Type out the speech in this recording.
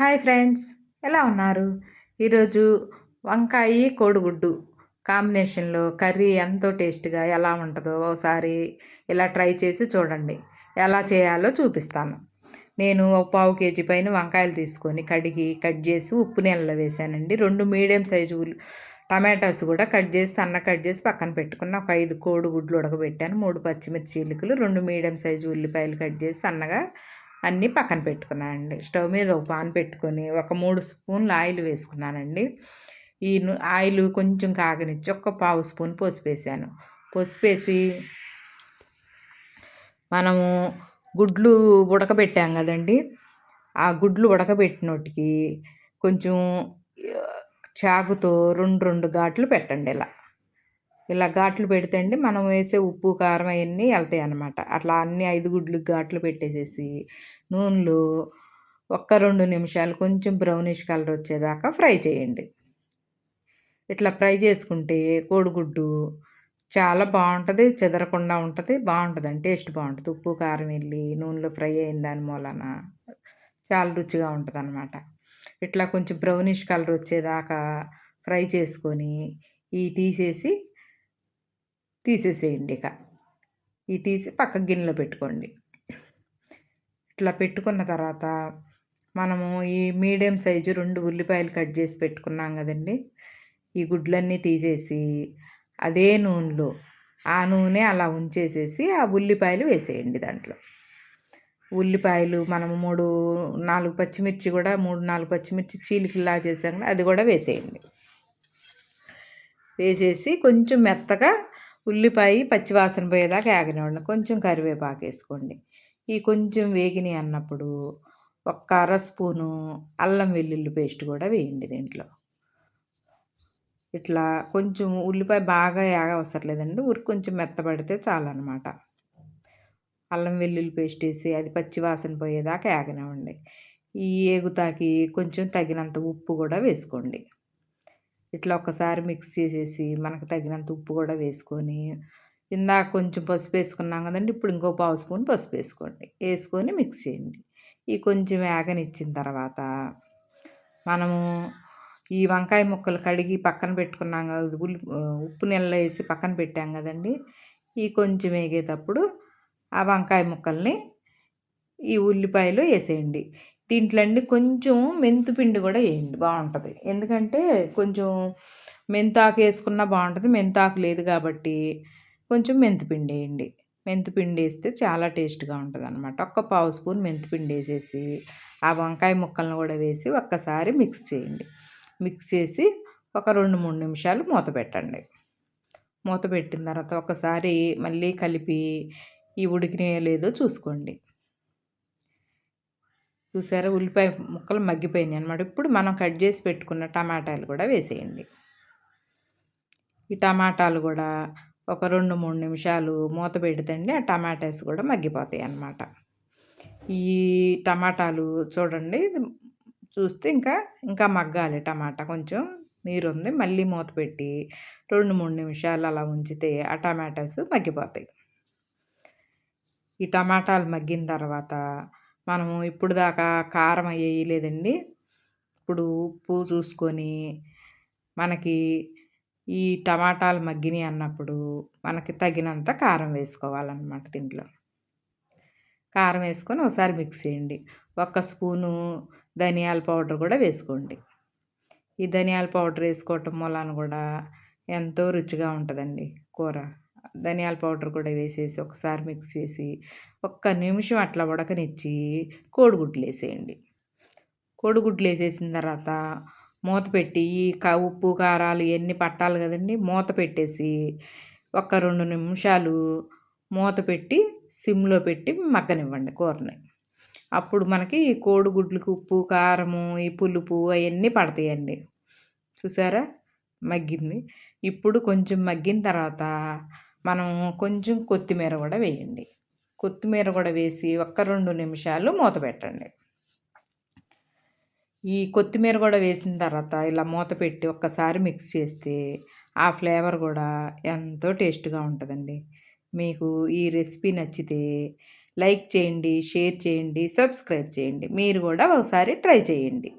Hi friends ఎలా ఉన్నారు? ఈరోజు వంకాయ కోడిగుడ్డు కాంబినేషన్లో కర్రీ ఎంతో టేస్ట్గా ఎలా ఉంటుందో ఒకసారి ఇలా ట్రై చేసి చూడండి. ఎలా చేయాలో చూపిస్తాను. నేను ఒక పావు కేజీ పైన వంకాయలు తీసుకొని కడిగి కట్ చేసి ఉప్పు నీళ్ళలో వేసానండి. రెండు మీడియం సైజు టమాటాస్ కూడా కట్ చేసి సన్న కట్ చేసి పక్కన పెట్టుకున్న ఒక ఐదు కోడిగుడ్లు ఉడకబెట్టాను. మూడు పచ్చిమిర్చి చిలుకలు రెండు మీడియం సైజు ఉల్లిపాయలు కట్ చేసి సన్నగా అన్నీ పక్కన పెట్టుకున్నానండి. స్టవ్ మీద ఒక పాన్ పెట్టుకొని ఒక మూడు స్పూన్లు ఆయిల్ వేసుకున్నానండి. ఈ ఆయిల్ కొంచెం కాగనిచ్చి ఒక పావు స్పూన్ పోసిపేసాను పోసిపేసి మనము గుడ్లు ఉడకబెట్టాం కదండి. ఆ గుడ్లు ఉడకబెట్టినోటికి కొంచెం చాకుతో రెండు రెండు ఘాట్లు పెట్టండి ఇలా. ఇలా ఘాట్లు పెడితే అండి మనం వేసే ఉప్పు కారం అవన్నీ వెళ్తాయి అన్నమాట. అట్లా అన్ని ఐదు గుడ్లు ఘాట్లు పెట్టేసేసి నూనెలో ఒక్క రెండు నిమిషాలు కొంచెం బ్రౌనిష్ కలర్ వచ్చేదాకా ఫ్రై చేయండి. ఇట్లా ఫ్రై చేసుకుంటే కోడిగుడ్డు చాలా బాగుంటుంది చెదరకుండా ఉంటుంది బాగుంటుందండి టేస్ట్ బాగుంటుంది ఉప్పు కారం వెళ్ళి నూనెలో ఫ్రై అయిన దాని మూలన చాలా రుచిగా ఉంటుంది అనమాట ఇట్లా కొంచెం బ్రౌనిష్ కలర్ వచ్చేదాకా ఫ్రై చేసుకొని ఈ తీసేసి తీసేసేయండి ఇక. ఇవి తీసి పక్క గిన్నెలో పెట్టుకోండి. ఇట్లా పెట్టుకున్న తర్వాత మనము ఈ మీడియం సైజు రెండు ఉల్లిపాయలు కట్ చేసి పెట్టుకున్నాం కదండి. ఈ గుడ్లన్నీ తీసేసి అదే నూనెలో ఆ నూనె అలా ఉంచేసేసి ఆ ఉల్లిపాయలు వేసేయండి దాంట్లో. ఉల్లిపాయలు మనము మూడు నాలుగు పచ్చిమిర్చి కూడా మూడు నాలుగు పచ్చిమిర్చి చీలికలా చేసాం అది కూడా వేసేయండి. వేసేసి కొంచెం మెత్తగా ఉల్లిపాయ పచ్చివాసన పోయేదాకా ఆగనివ్వండి కొంచెం కరివేపాకు వేసుకోండి. ఈ కొంచెం వేగిని అన్నప్పుడు ఒక్క అర స్పూను అల్లం వెల్లుల్లి పేస్ట్ కూడా వేయండి దీంట్లో. ఇట్లా కొంచెం ఉల్లిపాయ బాగా అవసరం లేదండి ఊరికి కొంచెం మెత్తబడితే చాలన్నమాట. అల్లం వెల్లుల్లి పేస్ట్ వేసి అది పచ్చి వాసన పోయేదాకా ఆగనివ్వండి ఈ ఏగుతాకి కొంచెం తగినంత ఉప్పు కూడా వేసుకోండి. ఇట్లా ఒకసారి మిక్స్ చేసేసి మనకు తగినంత ఉప్పు కూడా వేసుకొని ఇందాక కొంచెం పసుపు వేసుకున్నాం కదండి ఇప్పుడు ఇంకో పావు స్పూన్ పసుపు వేసుకోండి. వేసుకొని మిక్స్ చేయండి. ఈ కొంచెం వేగనిచ్చిన తర్వాత మనము ఈ వంకాయ ముక్కలు కడిగి పక్కన పెట్టుకున్నాం కదా ఉల్లి ఉప్పు నీళ్ళలో వేసి పక్కన పెట్టాం కదండి ఈ కొంచెం వేగేటప్పుడు ఆ వంకాయ ముక్కల్ని ఈ ఉల్లిపాయలు వేసేయండి. దీంట్లో అండి కొంచెం మెంతుపిండి కూడా వేయండి బాగుంటుంది. ఎందుకంటే కొంచెం మెంతాకు వేసుకున్నా బాగుంటుంది మెంతాకు లేదు కాబట్టి కొంచెం మెంతిపిండి వేయండి. మెంతిపిండి వేస్తే చాలా టేస్ట్గా ఉంటుంది అనమాట ఒక్క పావు స్పూన్ మెంతిపిండి వేసేసి ఆ వంకాయ ముక్కలను కూడా వేసి ఒక్కసారి మిక్స్ చేయండి. మిక్స్ చేసి ఒక రెండు మూడు నిమిషాలు మూత పెట్టండి. మూత పెట్టిన తర్వాత ఒకసారి మళ్ళీ కలిపి ఈ ఉడికినాయో లేదో చూసుకోండి. చూసారా? ఉల్లిపాయ ముక్కలు మగ్గిపోయినాయి అనమాట ఇప్పుడు మనం కట్ చేసి పెట్టుకున్న టమాటాలు కూడా వేసేయండి. ఈ టమాటాలు కూడా ఒక రెండు మూడు నిమిషాలు మూత పెడితే ఆ టమాటాస్ కూడా మగ్గిపోతాయి అన్నమాట. ఈ టమాటాలు చూడండి చూస్తే ఇంకా ఇంకా మగ్గాలి టమాటా కొంచెం. నీరు ఉంది మళ్ళీ మూత పెట్టి రెండు మూడు నిమిషాలు అలా ఉంచితే ఆ టమాటాస్ మగ్గిపోతాయి. ఈ టమాటాలు మగ్గిన తర్వాత మనము ఇప్పుడు దాకా కారం వేయలేదండి ఇప్పుడు ఉప్పు చూసుకొని మనకి ఈ టమాటాలు మగ్గినాయి అన్నప్పుడు మనకి తగినంత కారం వేసుకోవాలన్నమాట దీంట్లో. కారం వేసుకొని ఒకసారి మిక్స్ చేయండి. ఒక స్పూను ధనియాల పౌడర్ కూడా వేసుకోండి. ఈ ధనియాల పౌడర్ వేసుకోవటం వలన కూడా ఎంతో రుచిగా ఉంటుందండి కూర. ధనియాల పౌడర్ కూడా వేసేసి ఒకసారి మిక్స్ చేసి ఒక్క నిమిషం అట్లా ఉడకనిచ్చి కోడిగుడ్లు వేసేయండి. కోడిగుడ్లు వేసేసిన తర్వాత మూత పెట్టి ఉప్పు కారాలు ఇవన్నీ పట్టాలి కదండి. మూత పెట్టేసి ఒక రెండు నిమిషాలు మూత పెట్టి సిమ్లో పెట్టి మగ్గనివ్వండి కూరని. అప్పుడు మనకి ఈ కోడిగుడ్లకు ఉప్పు కారము ఈ పులుపు అవన్నీ పడతాయండి. చూసారా? మగ్గింది. ఇప్పుడు కొంచెం మగ్గిన తర్వాత మనం కొంచెం కొత్తిమీర కూడా వేయండి. కొత్తిమీర కూడా వేసి ఒక్క రెండు నిమిషాలు మూత పెట్టండి. ఈ కొత్తిమీర కూడా వేసిన తర్వాత ఇలా మూత పెట్టి ఒక్కసారి మిక్స్ చేస్తే ఆ ఫ్లేవర్ కూడా ఎంతో టేస్ట్గా ఉంటుందండి. మీకు ఈ రెసిపీ నచ్చితే లైక్ చేయండి షేర్ చేయండి సబ్స్క్రైబ్ చేయండి. మీరు కూడా ఒకసారి ట్రై చేయండి.